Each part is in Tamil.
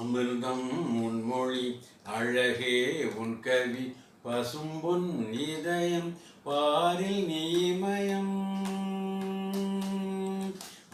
அமிர்தம் உன்மொழி அழகே உன் கவி பசும்பொன் இதயம் பாரில் நீமயம்.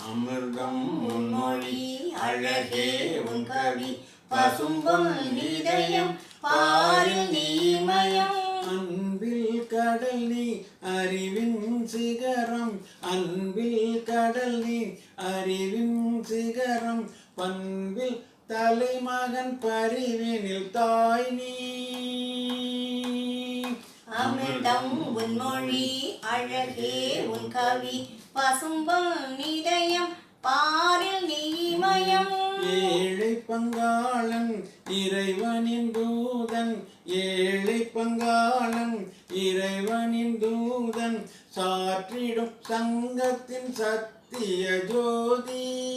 அமிர்தம் உன்மொழி அழகே உன் கவி பசும்பொன் இதயம் பாரில் நீமயம். அன்பில் கடல் நீ அறிவின் சிகரம். அன்பில் கடல் நீ அறிவின் சிகரம். பண்பில் தலைமகன் பரிவினில் தாய் நீ. அமிர்தம் உன் மொழி அழகே உன் கவி. பசும்பொன் இதயம் பாரில் நீமயம். ஏழை பங்காளன் இறைவனின் தூதன். ஏழை பங்காளன் இறைவனின் தூதன். சாற்றிடும் சங்கத்தின் சத்திய ஜோதி.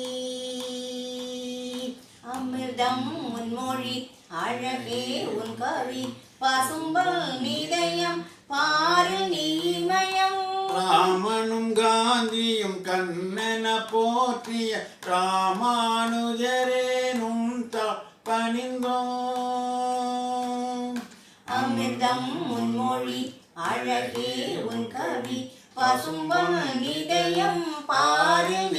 அமிர்தம் உன் மொழி அழகே உன் கவி. பசும்பொன் இதயம் பாரில் நீமயம் ராமனும் காந்தியும் கண்ணன போற்றிய ராமானுஜரேனும் பணிந்தோம் அமிர்தம் உன் மொழி அழகே உன் கவி. பசும்பொன் இதயம் பாரில் நீமயம்